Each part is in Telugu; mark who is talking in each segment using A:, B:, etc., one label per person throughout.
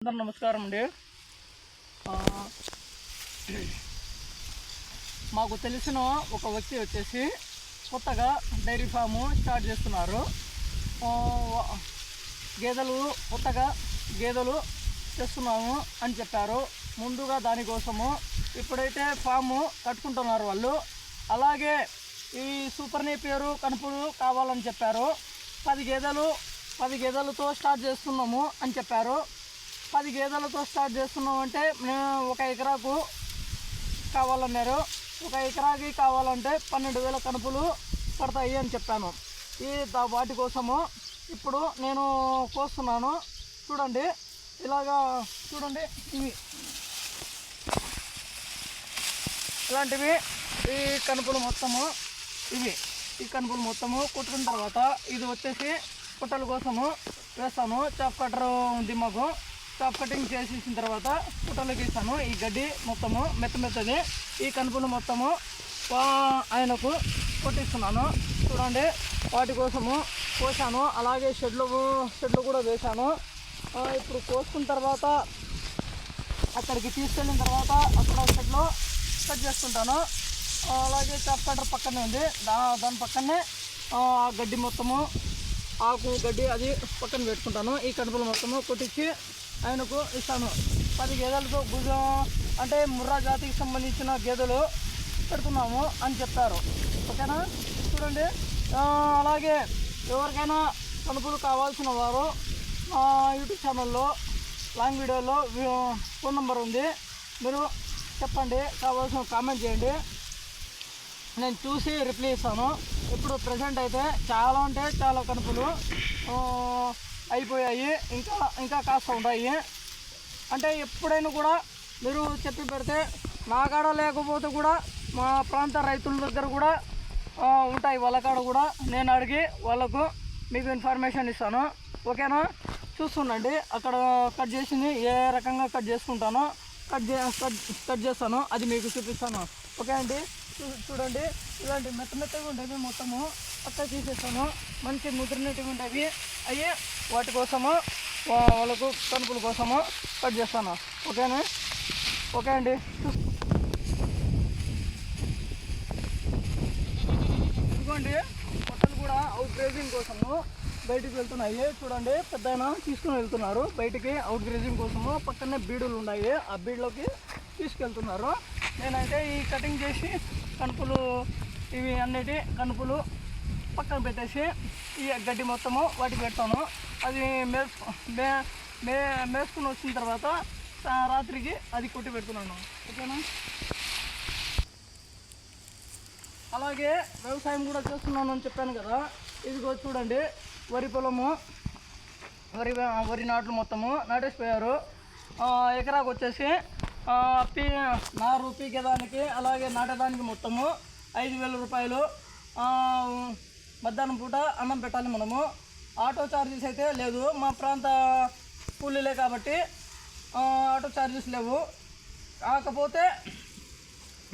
A: అందరు నమస్కారం అండి. మాకు తెలిసిన ఒక వ్యక్తి వచ్చేసి కొత్తగా డైరీ ఫాము స్టార్ట్ చేస్తున్నారు. గేదెలు కొత్తగా గేదెలు తెస్తున్నాము అని చెప్పారు. ముందుగా దానికోసము ఇప్పుడైతే ఫాము కట్టుకుంటున్నారు వాళ్ళు. అలాగే ఈ సూపర్ని పేరు కనుపులు కావాలని చెప్పారు. పది గేదెలు పది గేదెలతో స్టార్ట్ చేస్తున్నాము అని చెప్పారు. పది గేదెలతో స్టార్ట్ చేస్తున్నాం అంటే మేము ఒక ఎకరాకు కావాలన్నారు. ఒక ఎకరాకి కావాలంటే పన్నెండు వేల కనుపులు పడతాయి అని చెప్పాను. ఈ వాటి కోసము ఇప్పుడు నేను కోస్తున్నాను. చూడండి. ఇలాగా చూడండి. ఇవి. ఇలాంటివి ఈ కనుపులు మొత్తము ఇవి. ఈ కనుపులు మొత్తము కుట్టిన తర్వాత ఇది వచ్చేసి కుట్టల కోసము వేస్తాను. చాప్ కట్టరు ఉంది మాకు. టాప్ కటింగ్ చేసేసిన తర్వాత కుట్టలకి ఇస్తాను ఈ గడ్డి మొత్తము మెత్త మెత్తది. ఈ కనుపును మొత్తము వా- ఆయనకు కొట్టిస్తున్నాను. చూడండి వాటి కోసము కోసాను. అలాగే షెడ్లు షెడ్లు కూడా వేశాను. ఇప్పుడు కోసుకున్న తర్వాత అక్కడికి తీసుకెళ్ళిన తర్వాత అక్కడ షెడ్లో కట్ చేసుకుంటాను. అలాగే చాప్ కటర్ పక్కనే ఉంది. దా దాని పక్కనే ఆ గడ్డి మొత్తము ఆకు గడ్డి అది పక్కన పెట్టుకుంటాను. ఈ కడుపులు మొత్తము కొట్టించి ఆయనకు ఇస్తాను. పది గేదెలతో భుజం అంటే ముర్రా జాతికి సంబంధించిన గేదెలు పెడుతున్నాము అని చెప్పారు. ఓకేనా? చూడండి. అలాగే ఎవరికైనా కనుపులు కావాల్సిన వారు మా యూట్యూబ్ ఛానల్లో లాంగ్ వీడియోలో ఫోన్ నెంబర్ ఉంది. మీరు చెప్పండి. కావాల్సిన కామెంట్ చేయండి. నేను చూసి రిప్లై ఇస్తాను. ఇప్పుడు ప్రజెంట్ అయితే చాలా అంటే చాలా కనుపులు. అయిపోయాయి. ఇంకా ఇంకా కాస్త ఉన్నాయి అంటే ఎప్పుడైనా కూడా మీరు చెప్పి పెడితే నాగాడ లేకపోతే కూడా మా ప్రాంత రైతుల దగ్గర కూడా ఉంటాయి. వాళ్ళ కాడ కూడా నేను అడిగి వాళ్ళకు మీకు ఇన్ఫర్మేషన్ ఇస్తాను. ఓకేనా? చూస్తుండండి. అక్కడ కట్ చేసింది. ఏ రకంగా కట్ చేసుకుంటానో కట్ చే కట్ కట్ చేస్తాను. అది మీకు చూపిస్తాను. ఓకే అండి? చూడండి. ఇలాంటి మెత్త మెత్తగా ఉండేవి మొత్తము అక్క తీసేస్తాను. మంచి ముద్రనట్టుగా ఉండేవి. అవి వాటి కోసము వాళ్ళకు కనుపుల కోసము కట్ చేస్తాను. ఓకేనా? ఓకే అండి. ఇదిగోండి బట్టలు కూడా అవుట్ గ్రేజింగ్ కోసము బయటికి వెళ్తున్నాయి. చూడండి పెద్ద తీసుకుని వెళ్తున్నారు. బయటికి అవుట్ గ్రేజింగ్ కోసము పక్కనే బీడులు ఉన్నాయి. ఆ బీడులోకి తీసుకెళ్తున్నారు. నేనైతే ఈ కటింగ్ చేసి కనుపులు ఇవి అన్నిటి కనుపులు పక్కన పెట్టేసి ఈ గడ్డి మొత్తము వాటికి పెడతాను. అది మేసు మే మే మేసుకుని వచ్చిన తర్వాత రాత్రికి అది కొట్టి పెడుతున్నాను. ఓకేనా? అలాగే వ్యవసాయం కూడా చేస్తున్నాను అని చెప్పాను కదా. ఇదిగో చూడండి వరి పొలము వరి వరి నాట్లు మొత్తము నాటేసిపోయారు. ఎకరాకు వచ్చేసి పీ నారు పీకేదానికి అలాగే నాటేదానికి మొత్తము ఐదు వేల రూపాయలు. మధ్యాహ్నం పూట అన్నం పెట్టాలి మనము. ఆటో ఛార్జెస్ అయితే లేదు. మా ప్రాంత కూలీలే కాబట్టి ఆటో ఛార్జెస్ లేవు. కాకపోతే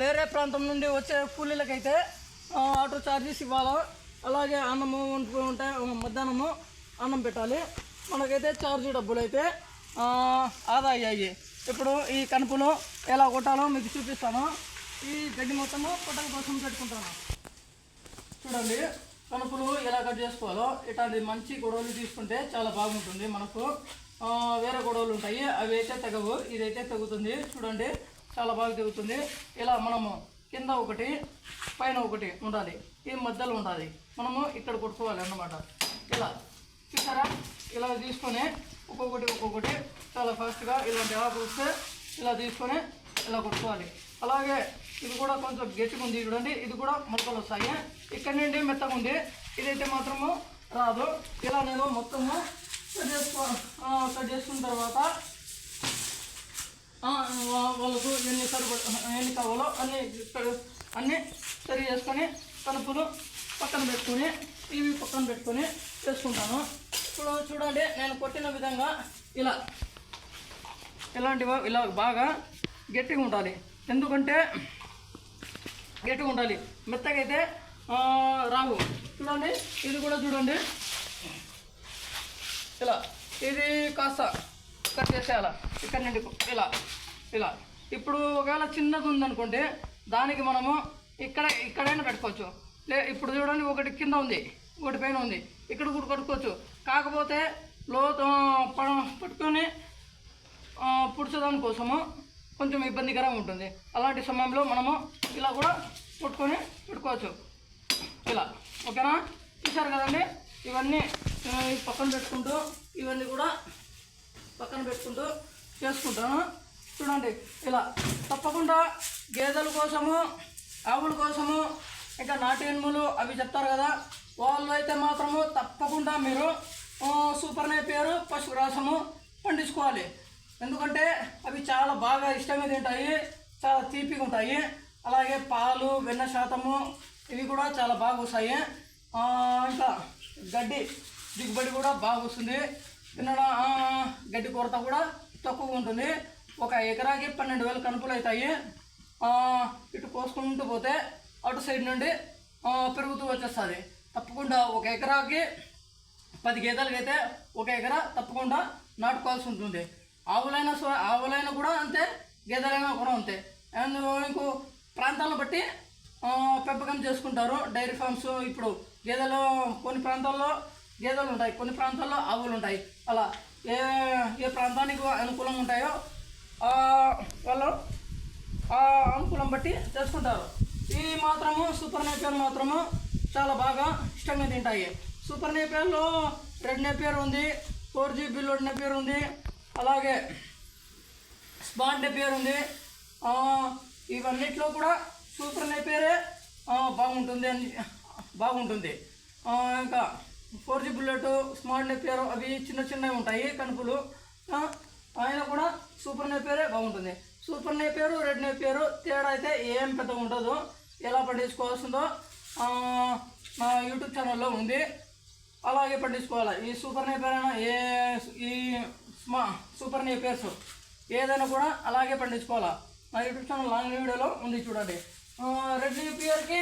A: వేరే ప్రాంతం నుండి వచ్చే కూలీలకైతే ఆటో ఛార్జెస్ ఇవ్వాలి. అలాగే అన్నము వండుకుని ఉంటే మధ్యాహ్నము అన్నం పెట్టాలి. మనకైతే ఛార్జ్ డబ్బులు అయితే ఆదా అయ్యాయి. ఇప్పుడు ఈ కనుపులు ఎలా కొట్టాలో మీకు చూపిస్తాను. ఈ గడ్డి మొత్తము పొట్టల కోసం పెట్టుకుంటాను చూడండి. కనుపులు ఎలా కట్ చేసుకోవాలో ఇట్లాంటి మంచి గొడవలు తీసుకుంటే చాలా బాగుంటుంది మనకు. వేరే గొడవలు ఉంటాయి అవి అయితే తెగవు ఇదైతే తెగుతుంది. చూడండి చాలా బాగా తెగుతుంది. ఇలా మనము కింద ఒకటి పైన ఒకటి ఉండాలి ఈ మధ్యలో ఉండాలి. మనము ఇక్కడ కొట్టుకోవాలి అన్నమాట. ఇలా చూసారా? ఇలా తీసుకొని ఒక్కొక్కటి ఒక్కొక్కటి చాలా ఫాస్ట్గా ఇలాంటి ఆకు వస్తే ఇలా తీసుకొని ఇలా కొట్టుకోవాలి. అలాగే ఇది కూడా కొంచెం గట్టిగా ఉంది చూడండి. ఇది కూడా మొలకలు వస్తాయి. ఇక్కడ నుండి మెత్తగా ఉంది. ఇదైతే మాత్రము రాదు. ఇలా నేను మొత్తము కట్ చేసుకో కట్ చేసుకున్న తర్వాత వాళ్ళకు ఎన్ని సరిపడ ఎన్ని కావాలో అన్ని అన్నీ సరి చేసుకొని కలుపులు పక్కన పెట్టుకొని ఇవి పక్కన పెట్టుకొని చేసుకుంటాను. ఇప్పుడు చూడండి నేను కొట్టిన విధంగా ఇలా ఇలాంటివి ఇలా బాగా గట్టిగా ఉండాలి. ఎందుకంటే గట్టిగా ఉండాలి. మెత్తగా అయితే రావు. చూడండి ఇది కూడా చూడండి. ఇలా ఇది కాస్త కట్ చేసేయాలా. ఇక్కడ నుండి ఇలా ఇలా. ఇప్పుడు ఒకవేళ చిన్నది ఉందనుకోండి దానికి మనము ఇక్కడ ఇక్కడైనా పెట్టుకోవచ్చు. లే ఇప్పుడు చూడండి ఒకటి కింద ఉంది ఒకటి పైన ఉంది. ఇక్కడ కూడా కట్టుకోవచ్చు. కాకపోతే లోతు పడ పట్టుకొని ఆ, పుడ్చదాని కోసము కొంచెం ఇబ్బందికరంగా ఉంటుంది. అలాంటి సమయంలో మనము ఇలా కూడా పుట్టుకొని పెట్టుకోవచ్చు. ఇలా. ఓకేనా? చూసారు కదండి? ఇవన్నీ పక్కన పెట్టుకుంటూ ఇవన్నీ కూడా పక్కన పెట్టుకుంటూ చేసుకుంటాను. చూడండి. ఇలా. తప్పకుండా గేదెల కోసము ఆవుల కోసము ఇంకా నాటు ఎనుములు అవి చెప్తారు కదా. వాళ్ళు అయితే మాత్రము తప్పకుండా మీరు ఆ, సూపర్ నేపియర్ పశువు రాసము పండించుకోవాలి. ఎందుకంటే అవి చాలా బాగా ఇష్టంగా తింటాయి చాలా తీపిగా ఉంటాయి. అలాగే పాలు వెన్న శాతము ఇవి కూడా చాలా బాగా వస్తాయి. ఇంకా గడ్డి దిగుబడి కూడా బాగా వస్తుంది. తినడం గడ్డి కొరత కూడా తక్కువగా ఉంటుంది. ఒక ఎకరాకి పన్నెండు వేలు కనుపులు అవుతాయి. ఇటు కోసుకుంటూ పోతే అటు సైడ్ నుండి పెరుగుతూ వచ్చేస్తుంది. తప్పకుండా ఒక ఎకరాకి పది గేదెలకైతే ఒక ఎకరా తప్పకుండా నాటుకోవాల్సి ఉంటుంది. ఆవులైనా సో ఆవులైనా కూడా అంతే గేదెలైనా కూడా అంతే. అండ్ ఇంకో ప్రాంతాలను బట్టి పెంపకం చేసుకుంటారు. డైరీ ఫార్మ్స్ ఇప్పుడు గేదెలు కొన్ని ప్రాంతాల్లో గేదెలు ఉంటాయి కొన్ని ప్రాంతాల్లో ఆవులు ఉంటాయి. అలా ఏ ఏ ప్రాంతానికి అనుకూలంగా ఉంటాయో వాళ్ళు ఆ అనుకూలం బట్టి చేసుకుంటారు. ఇవి మాత్రము సూపర్ నేపియర్ మాత్రము చాలా బాగా ఇష్టంగా తింటాయి. సూపర్ నేపియర్లో రెడ్ నేపియర్ ఉంది ఫోర్ జీబీ లోడ్ నేపియర్ ఉంది అలాగే స్మార్ట్ నేపియర్ ఉంది ఇవన్నిట్లో కూడా సూపర్ నేపియరే బాగుంటుంది అని బాగుంటుంది. ఇంకా four G bullet smart napier అవి చిన్న చిన్నవి ఉంటాయి కనుపులు. ఆయన కూడా సూపర్ నేపియరే బాగుంటుంది. సూపర్ నేపియరు రెడ్ నేపియరు తేడా అయితే ఏం పెద్దగా ఉండదు. ఎలా పండించుకోవాల్సిందో మా యూట్యూబ్ ఛానల్లో ఉంది. అలాగే పండించుకోవాలి. ఈ సూపర్ నేపియర్ అయినా ఏ ఈ మా సూపర్ పేర్స్. ఏదైనా కూడా అలాగే పండించుకోవాలా? నా యూట్యూబ్ ఛానల్ లాంగ్ వీడియోలో ఉంది చూడండి. రెడ్ నేపియర్కి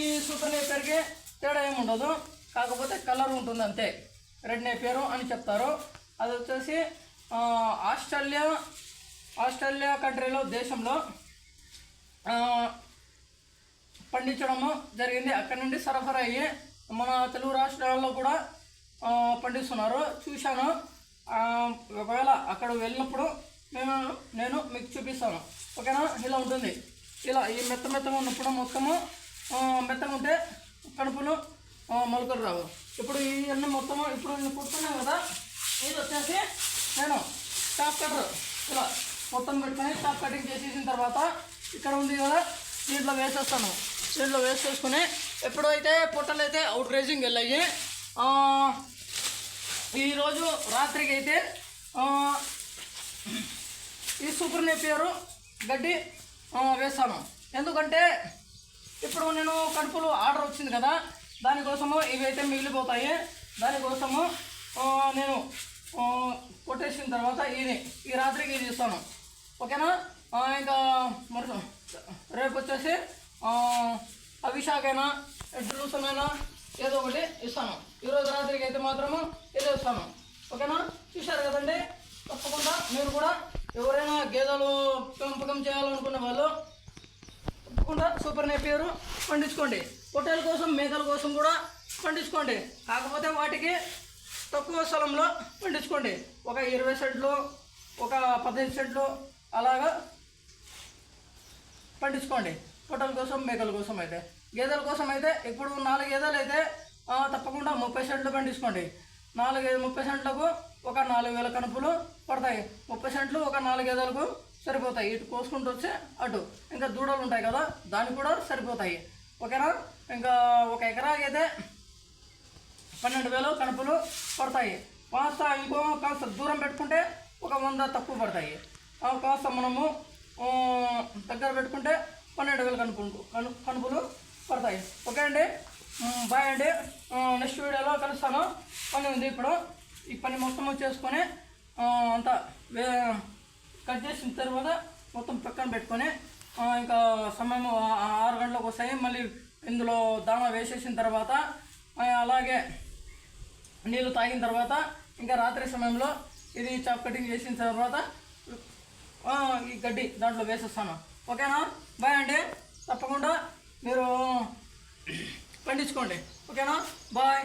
A: ఈ సూపర్ నేపియర్కి తేడా ఏమి ఉండదు. కాకపోతే కలర్ ఉంటుంది అంతే. రెడ్ నేపియరు అని చెప్తారు. అది వచ్చేసి ఆస్ట్రేలియా ఆస్ట్రేలియా కంట్రీలో దేశంలో పండించడము జరిగింది. అక్కడ నుండి సరఫరా అయ్యి మన తెలుగు రాష్ట్రాల్లో కూడా పండిస్తున్నారు. చూశాను. ఒకవేళ అక్కడ వెళ్ళినప్పుడు నేను నేను మీకు చూపిస్తాను. ఓకేనా? ఇలా ఉంటుంది. ఇలా ఈ మెత్త మెత్తగా ఉన్నప్పుడు మొత్తము మెత్తగా ఉంటే కడుపులో మొలకలు రావు. ఇప్పుడు ఇవన్నీ మొత్తము ఇప్పుడు నేను కుడుతున్నాను కదా ఇది వచ్చేసి నేను టాప్ కటర్ ఇలా మొత్తం పెట్టుకొని టాప్ కటింగ్ చేసేసిన తర్వాత ఇక్కడ ఉంది కదా దీంట్లో వేసేస్తాను. దీంట్లో వేసేసుకుని ఎప్పుడైతే పొట్టలు అయితే అవుట్ రేజింగ్ వెళ్ళాయి ఈరోజు రాత్రికి అయితే ఈ సూపర్ నేపియరు గడ్డి వేస్తాను. ఎందుకంటే ఇప్పుడు నేను కడుపులు ఆర్డర్ వచ్చింది కదా దానికోసము ఇవి అయితే మిగిలిపోతాయి. దానికోసము నేను కొట్టేసిన తర్వాత ఇది ఈ రాత్రికి ఇది ఇస్తాను. ఓకేనా? ఇంకా మరి రేపు వచ్చేసి ఆ, డ్రూసమైనా ఏదో ఒకటి ఇస్తాను. ఈరోజు రాత్రికి అయితే మాత్రము ఏదో ఇస్తాను. ఓకేనా? చూశారు కదండి? తప్పకుండా మీరు కూడా ఎవరైనా గేదెలు పెంపకం చేయాలనుకున్న వాళ్ళు తప్పకుండా సూపర్ నేపియర్ పండించుకోండి. పొట్టేల కోసం మేకల కోసం కూడా పండించుకోండి. కాకపోతే వాటికి తక్కువ స్థలంలో పండించుకోండి. ఒక ఇరవై సెంట్లు ఒక పదిహేను సెంట్లు అలాగా పండించుకోండి. పొట్టల కోసం మేకల కోసం అయితే. గేదెల కోసం అయితే ఇప్పుడు నాలుగు గేదెలు అయితే తప్పకుండా ముప్పై సెంట్లు పండించుకోండి. నాలుగు ముప్పై సెంట్లకు ఒక నాలుగు వేల కనుపులు పడతాయి. ముప్పై సెంట్లు ఒక నాలుగు గేదెలకు సరిపోతాయి. ఇటు కోసుకుంటూ వచ్చి అటు. ఇంకా దూడలు ఉంటాయి కదా దానికి కూడా సరిపోతాయి. ఓకేనా? ఇంకా ఒక ఎకరాకి అయితే పన్నెండు వేలు కనుపులు పడతాయి. కాస్త ఇంకో కాస్త దూరం పెట్టుకుంటే ఒక వంద తక్కువ పడతాయి. ఆ కాస్త మనము దగ్గర పెట్టుకుంటే పన్నెండు వేలు కనుపులు కను కనుపులు పడతాయి. ఓకే అండి? బాయ్ అండి. నెక్స్ట్ వీడియోలో కలుస్తాను. పని ఉంది ఇప్పుడు. ఈ పని మొత్తం చేసుకొని అంతా వే కట్ చేసిన తర్వాత మొత్తం పక్కన పెట్టుకొని ఇంకా సమయం ఆరు గంటలకు వస్తాయి. మళ్ళీ ఇందులో దానా వేసేసిన తర్వాత అలాగే నీళ్ళు తాగిన తర్వాత ఇంకా రాత్రి సమయంలో ఇది చాప్ కటింగ్ చేసిన తర్వాత ఈ గడ్డి దాంట్లో వేసేస్తాను. ఓకేనా? బాయ్ అండి. తప్పకుండా మీరు పండించుకోండి. ఓకేనా? బాయ్.